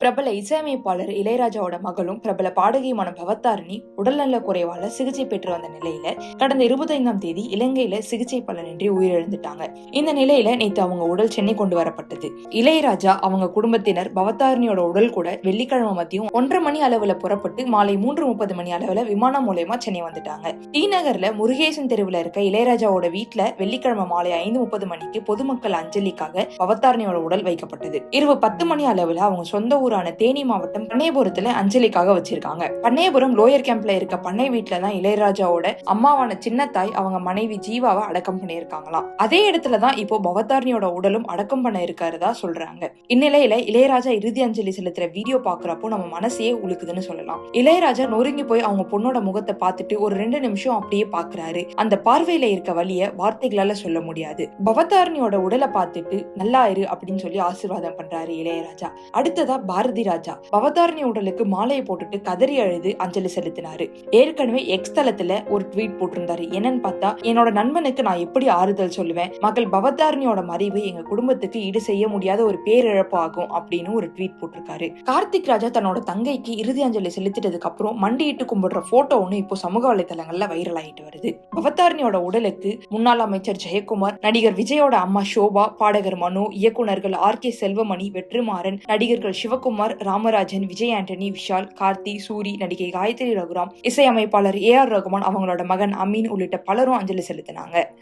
பிரபல இசையமைப்பாளர் இளையராஜாவோட மகளும் பிரபல பாடகியுமான பவத்தாரணி உடல்நல குறைவால சிகிச்சை பெற்று வந்த நிலையில கடந்த இருபத்தைந்தாம் தேதி இலங்கையில சிகிச்சை பலனின்றி உயிரிழந்துட்டாங்க. இந்த நிலையில நேத்து அவங்க உடல் சென்னை கொண்டு வரப்பட்டது. இளையராஜா அவங்க குடும்பத்தினர் பவத்தாரணியோட உடல் கூட வெள்ளிக்கிழமை மதியம் ஒன்றரை மணி அளவுல புறப்பட்டு மாலை மூன்று முப்பது மணி அளவுல விமானம் மூலயமா சென்னை வந்துட்டாங்க. டி நகர்ல முருகேசன் தெருவுல இருக்க இளையராஜாவோட வீட்ல வெள்ளிக்கிழமை மாலை ஐந்து முப்பது மணிக்கு பொதுமக்கள் அஞ்சலிக்காக பவத்தாரணியோட உடல் வைக்கப்பட்டது. இரவு பத்து மணி அளவுல அவங்க சொந்த ஊர் ஊரான தேனி மாவட்டம் பண்ணையபுரத்துல அஞ்சலிக்காக வச்சிருக்காங்க. பண்ணையபுரம் லோயர் கேம்ப்ல இருக்க பண்ணை வீட்டுல தான் இளையராஜாவோட அம்மாவான சின்னத்தாய் அவங்க மனைவி ஜீவாவை அடக்கம் பண்ணியிருக்காங்களாம். அதே இடத்துல தான் இப்போ பவதாரணியோட உடலும் அடக்கம் பண்ண இருக்காருதா சொல்றாங்க. இந்நிலையில இளையராஜா இறுதி அஞ்சலி செலுத்துற வீடியோ பாக்குறப்போ நம்ம மனசையே உழுக்குதுன்னு சொல்லலாம். இளையராஜா நொறுங்கி போய் அவங்க பொண்ணோட முகத்தை பார்த்துட்டு ஒரு ரெண்டு நிமிஷம் அப்படியே பாக்குறாரு. அந்த பார்வையில இருக்க வழிய வார்த்தைகளால சொல்ல முடியாது. பவதாரணியோட உடலை பார்த்துட்டு நல்லா இரு அப்படின்னு சொல்லி ஆசீர்வாதம் பண்றாரு இளையராஜா. அடுத்ததா பாரதி ராஜா பவதாரணி உடலுக்கு மாலையை போட்டுட்டு கதறி அழுது அஞ்சலி செலுத்தினாரு. ஏற்கனவே எக்ஸ் தளத்துல ஒரு ட்வீட் போட்டிருந்தாரு. என்னன்னு பார்த்தா என்னோட நண்பனுக்கு நான் எப்படி ஆறுதல் சொல்லுவேன்? மகள் பவதாரணியோட மறைவு எங்க குடும்பத்துக்கு ஈடு செய்ய முடியாத ஒரு பேரிழப்பு ஆகும் அப்படின்னு ஒரு ட்வீட் போட்டிருக்காரு. கார்த்திக் ராஜா தன்னோட தங்கைக்கு இறுதி அஞ்சலி செலுத்திட்டதுக்கு அப்புறம் மண்டியிட்டு கும்பிடுற போட்டோ ஒன்று இப்போ சமூக வலைதளங்கள்ல வைரல் ஆயிட்டு வருது. பவதாரணியோட உடலுக்கு முன்னாள் அமைச்சர் ஜெயக்குமார் நடிகர் விஜயோட அம்மா ஷோபா பாடகர் மனோ இயக்குனர்கள் ஆர் கே செல்வமணி வெற்றிமாறன் நடிகர்கள் சிவகுமார் ராமராஜன் விஜய் ஆண்டனி விஷால் கார்த்தி சூரி நடிகை காயத்ரி ரகுராம் இசையமைப்பாளர் ஏ ஆர் ரகுமான் அவங்களோட மகன் அமீன் உள்ளிட்ட பலரும் அஞ்சலி செலுத்தினாங்க.